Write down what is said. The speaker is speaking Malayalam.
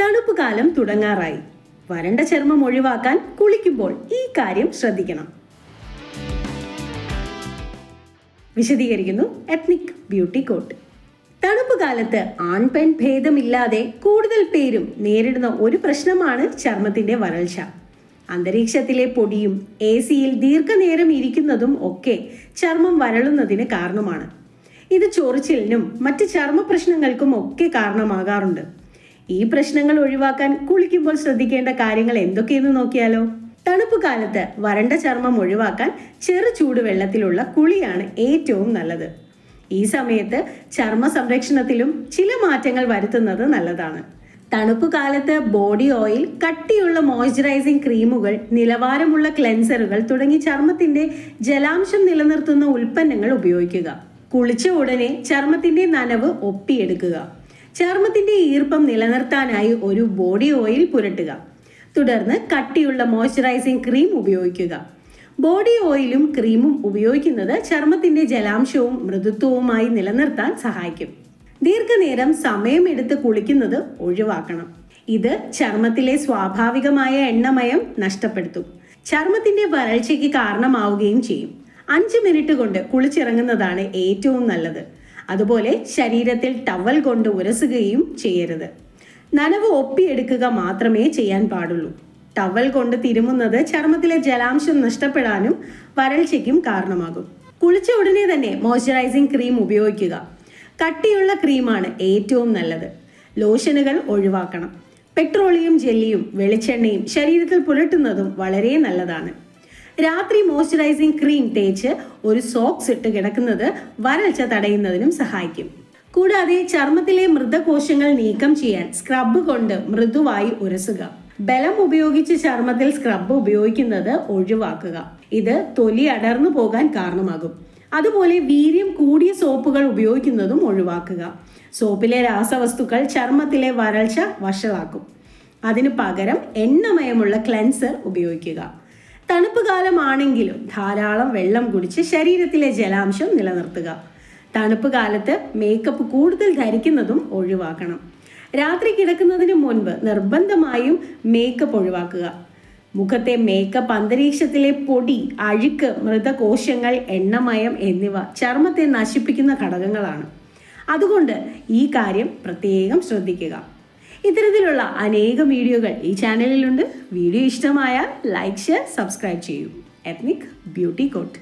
തണുപ്പ് കാലം തുടങ്ങാറായി. വരണ്ട ചർമ്മം ഒഴിവാക്കാൻ കുളിക്കുമ്പോൾ ഈ കാര്യം ശ്രദ്ധിക്കണം. വിശദീകരിക്കുന്നു എത്നിക് ബ്യൂട്ടി കോട്ട്. തണുപ്പ് കാലത്ത് ആൺ പെൺ ഭേദമില്ലാതെ കൂടുതൽ പേരും നേരിടുന്ന ഒരു പ്രശ്നമാണ് ചർമ്മത്തിന്റെ വരൾച്ച. അന്തരീക്ഷത്തിലെ പൊടിയും എ സിയിൽ ദീർഘനേരം ഇരിക്കുന്നതും ഒക്കെ ചർമ്മം വരളുന്നതിന് കാരണമാണ്. ഇത് ചൊറിച്ചിലിനും മറ്റ് ചർമ്മ പ്രശ്നങ്ങൾക്കും ഒക്കെ കാരണമാകാറുണ്ട്. ഈ പ്രശ്നങ്ങൾ ഒഴിവാക്കാൻ കുളിക്കുമ്പോൾ ശ്രദ്ധിക്കേണ്ട കാര്യങ്ങൾ എന്തൊക്കെയെന്ന് നോക്കിയാലോ? തണുപ്പ് കാലത്ത് വരണ്ട ചർമ്മം ഒഴിവാക്കാൻ ചെറു ചൂടുവെള്ളത്തിലുള്ള കുളിയാണ് ഏറ്റവും നല്ലത്. ഈ സമയത്ത് ചർമ്മ സംരക്ഷണത്തിലും ചില മാറ്റങ്ങൾ വരുത്തുന്നത് നല്ലതാണ്. തണുപ്പ് കാലത്ത് ബോഡി ഓയിൽ കട്ടിയുള്ള മോയ്സ്ചറൈസിംഗ് ക്രീമുകൾ നിലവാരമുള്ള ക്ലെൻസറുകൾ തുടങ്ങി ചർമ്മത്തിന്റെ ജലാംശം നിലനിർത്തുന്ന ഉൽപ്പന്നങ്ങൾ ഉപയോഗിക്കുക. കുളിച്ച ഉടനെ ചർമ്മത്തിന്റെ നനവ് ഒപ്പിയെടുക്കുക. ചർമ്മത്തിന്റെ ഈർപ്പം നിലനിർത്താനായി ഒരു ബോഡി ഓയിൽ പുരട്ടുക. തുടർന്ന് കട്ടിയുള്ള മോയ്സ്ചറൈസിംഗ് ക്രീം ഉപയോഗിക്കുക. ബോഡി ഓയിലും ക്രീമും ഉപയോഗിക്കുന്നത് ചർമ്മത്തിന്റെ ജലാംശവും മൃദുത്വവുമായി നിലനിർത്താൻ സഹായിക്കും. ദീർഘനേരം സമയമെടുത്ത് കുളിക്കുന്നത് ഒഴിവാക്കണം. ഇത് ചർമ്മത്തിലെ സ്വാഭാവികമായ എണ്ണമയം നഷ്ടപ്പെടുത്തും. ചർമ്മത്തിന്റെ വരൾച്ചയ്ക്ക് കാരണമാവുകയും ചെയ്യും. അഞ്ച് മിനിറ്റ് കൊണ്ട് കുളിച്ചിറങ്ങുന്നതാണ് ഏറ്റവും നല്ലത്. അതുപോലെ ശരീരത്തിൽ ടവൽ കൊണ്ട് ഉരസുകയും ചെയ്യരുത്. നനവ് ഒപ്പിയെടുക്കുക മാത്രമേ ചെയ്യാൻ പാടുള്ളൂ. ടവൽ കൊണ്ട് തിരുമുന്നത് ചർമ്മത്തിലെ ജലാംശം നഷ്ടപ്പെടാനും വരൾച്ചയ്ക്കും കാരണമാകും. കുളിച്ച ഉടനെ തന്നെ മോയ്സ്ചറൈസിംഗ് ക്രീം ഉപയോഗിക്കുക. കട്ടിയുള്ള ക്രീമാണ് ഏറ്റവും നല്ലത്. ലോഷനുകൾ ഒഴിവാക്കണം. പെട്രോളിയം ജെല്ലിയും വെളിച്ചെണ്ണയും ശരീരത്തിൽ പുരട്ടുന്നതും വളരെ നല്ലതാണ്. രാത്രി മോയ്സ്ചറൈസിംഗ് ക്രീം തേച്ച് ഒരു സോക്സ് ഇട്ട് കിടക്കുന്നത് വരൾച്ച തടയുന്നതിനും സഹായിക്കും. കൂടാതെ ചർമ്മത്തിലെ മൃതകോശങ്ങൾ നീക്കം ചെയ്യാൻ സ്ക്രബ് കൊണ്ട് മൃദുവായി ഉരസുക. ബലം ഉപയോഗിച്ച് ചർമ്മത്തിൽ സ്ക്രബ് ഉപയോഗിക്കുന്നത് ഒഴിവാക്കുക. ഇത് തൊലി അടർന്നു പോകാൻ കാരണമാകും. അതുപോലെ വീര്യം കൂടിയ സോപ്പുകൾ ഉപയോഗിക്കുന്നതും ഒഴിവാക്കുക. സോപ്പിലെ രാസവസ്തുക്കൾ ചർമ്മത്തിലെ വരൾച്ച വഷളാക്കും. അതിനു പകരം എണ്ണമയമുള്ള ക്ലെൻസർ ഉപയോഗിക്കുക. തണുപ്പ് കാലമാണെങ്കിലും ധാരാളം വെള്ളം കുടിച്ച് ശരീരത്തിലെ ജലാംശം നിലനിർത്തുക. തണുപ്പ് കാലത്ത് മേക്കപ്പ് കൂടുതൽ ധരിക്കുന്നതും ഒഴിവാക്കണം. രാത്രി കിടക്കുന്നതിന് മുൻപ് നിർബന്ധമായും മേക്കപ്പ് ഒഴിവാക്കുക. മുഖത്തെ മേക്കപ്പ് അന്തരീക്ഷത്തിലെ പൊടി അഴുക്ക് മൃതകോശങ്ങൾ എണ്ണമയം എന്നിവ ചർമ്മത്തെ നശിപ്പിക്കുന്ന ഘടകങ്ങളാണ്. അതുകൊണ്ട് ഈ കാര്യം പ്രത്യേകം ശ്രദ്ധിക്കുക. ഇത്തരത്തിലുള്ള അനേകം വീഡിയോകൾ ഈ ചാനലിലുണ്ട്. വീഡിയോ ഇഷ്ടമായാൽ ലൈക്ക് ഷെയർ സബ്സ്ക്രൈബ് ചെയ്യൂ. Ethnic beauty coat.